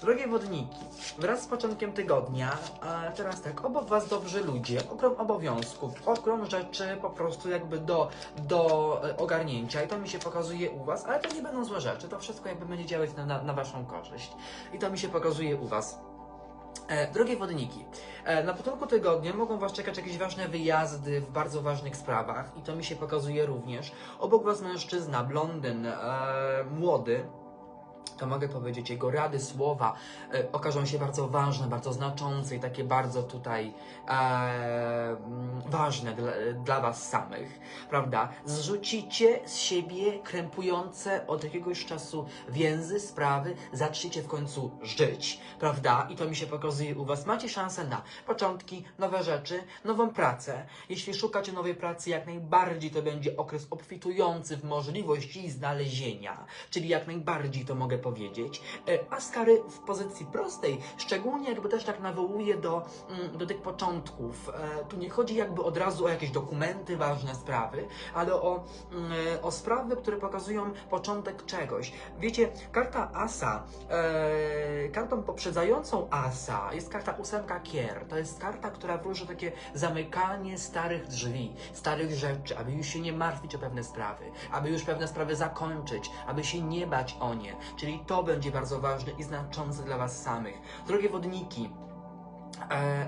Drogie wodniki, wraz z początkiem tygodnia, e, teraz tak, obok Was dobrzy ludzie, ogrom obowiązków, ogrom rzeczy po prostu jakby do, do e, ogarnięcia i to mi się pokazuje u Was, ale to nie będą złe rzeczy, to wszystko jakby będzie działać na, na, na Waszą korzyść i to mi się pokazuje u Was. E, drogie wodniki, e, na początku tygodnia mogą Was czekać jakieś ważne wyjazdy w bardzo ważnych sprawach i to mi się pokazuje również. Obok Was mężczyzna, blondyn, e, młody, to mogę powiedzieć, jego rady, słowa e, okażą się bardzo ważne, bardzo znaczące i takie bardzo tutaj e, ważne dla, dla Was samych, prawda? Zrzucicie z siebie krępujące od jakiegoś czasu więzy, sprawy, zaczniecie w końcu żyć, prawda? I to mi się pokazuje u Was. Macie szansę na początki, nowe rzeczy, nową pracę. Jeśli szukacie nowej pracy, jak najbardziej to będzie okres obfitujący w możliwości znalezienia, czyli jak najbardziej to mogę powiedzieć. E, A skary w pozycji prostej, szczególnie jakby też tak nawołuje do, mm, do tych początków. E, Tu nie chodzi jakby od razu o jakieś dokumenty, ważne sprawy, ale o, mm, o sprawy, które pokazują początek czegoś. Wiecie, karta Asa, e, kartą poprzedzającą Asa jest karta ósemka kier. To jest karta, która wróży takie zamykanie starych drzwi, starych rzeczy, aby już się nie martwić o pewne sprawy, aby już pewne sprawy zakończyć, aby się nie bać o nie. Czyli to będzie bardzo ważne i znaczące dla Was samych. Drogie wodniki,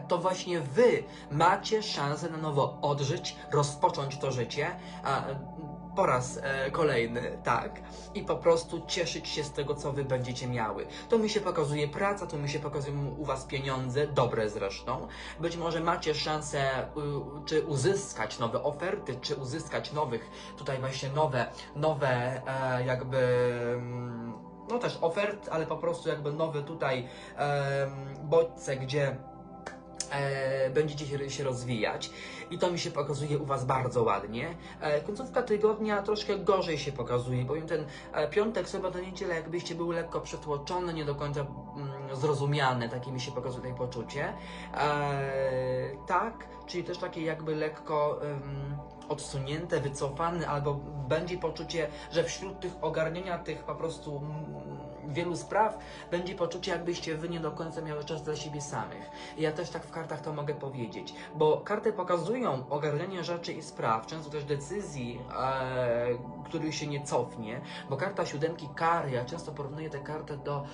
to właśnie Wy macie szansę na nowo odżyć, rozpocząć to życie. E, po raz e, kolejny, tak, i po prostu cieszyć się z tego, co wy będziecie miały. To mi się pokazuje praca, to mi się pokazują u was pieniądze, dobre zresztą. Być może macie szansę czy uzyskać nowe oferty, czy uzyskać nowych, tutaj właśnie nowe, nowe e, jakby. mm, No też ofert, ale po prostu jakby nowe tutaj bodźce, gdzie e, będziecie się, rozwijać i to mi się pokazuje u Was bardzo ładnie. E, końcówka tygodnia troszkę gorzej się pokazuje, bowiem ten e, piątek, sobota, niedziela jakbyście były lekko przetłoczone, nie do końca mm, zrozumiane, takie mi się pokazuje tutaj poczucie. E, tak, czyli też takie jakby lekko em, odsunięte, wycofane, albo będzie poczucie, że wśród tych ogarnienia tych po prostu wielu spraw będzie poczucie, jakbyście wy nie do końca miały czas dla siebie samych. Ja też tak w kartach to mogę powiedzieć, bo karty pokazują ogarnianie rzeczy i spraw, często też decyzji, e, których się nie cofnie, bo karta siódemki kar, ja często porównuję tę kartę do